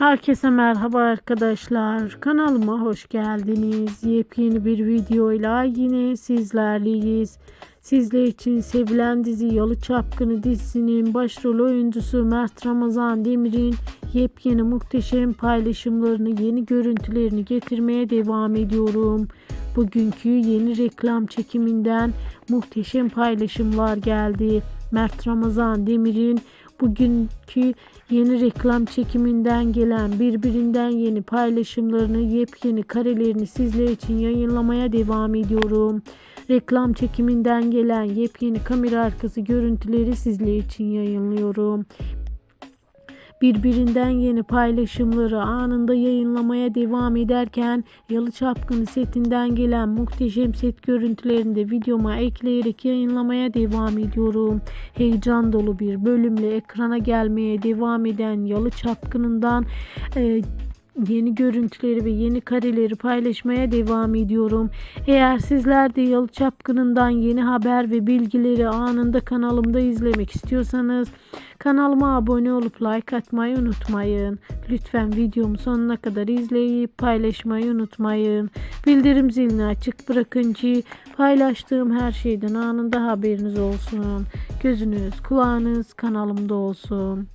Herkese merhaba arkadaşlar. Kanalıma hoş geldiniz. Yepyeni bir videoyla yine sizlerleyiz. Sizler için sevilen dizi Yalı Çapkını dizisinin başrol oyuncusu Mert Ramazan Demir'in yepyeni muhteşem paylaşımlarını, yeni görüntülerini getirmeye devam ediyorum. Bugünkü yeni reklam çekiminden muhteşem paylaşımlar geldi. Mert Ramazan Demir'in bugünkü yeni reklam çekiminden gelen birbirinden yeni paylaşımlarını, yepyeni karelerini sizler için yayınlamaya devam ediyorum. Reklam çekiminden gelen yepyeni kamera arkası görüntüleri sizler için yayınlıyorum birbirinden yeni paylaşımları anında yayınlamaya devam ederken Yalı Çapkını setinden gelen muhteşem set görüntülerini de videoma ekleyerek yayınlamaya devam ediyorum. Heyecan dolu bir bölümle ekrana gelmeye devam eden Yalı Çapkını'ndan e, yeni görüntüleri ve yeni kareleri paylaşmaya devam ediyorum. Eğer sizler de Yalı Çapkını'ndan yeni haber ve bilgileri anında kanalımda izlemek istiyorsanız kanalıma abone olup like atmayı unutmayın. Lütfen videomu sonuna kadar izleyip paylaşmayı unutmayın. Bildirim zilini açık bırakın ki paylaştığım her şeyden anında haberiniz olsun. Gözünüz kulağınız kanalımda olsun.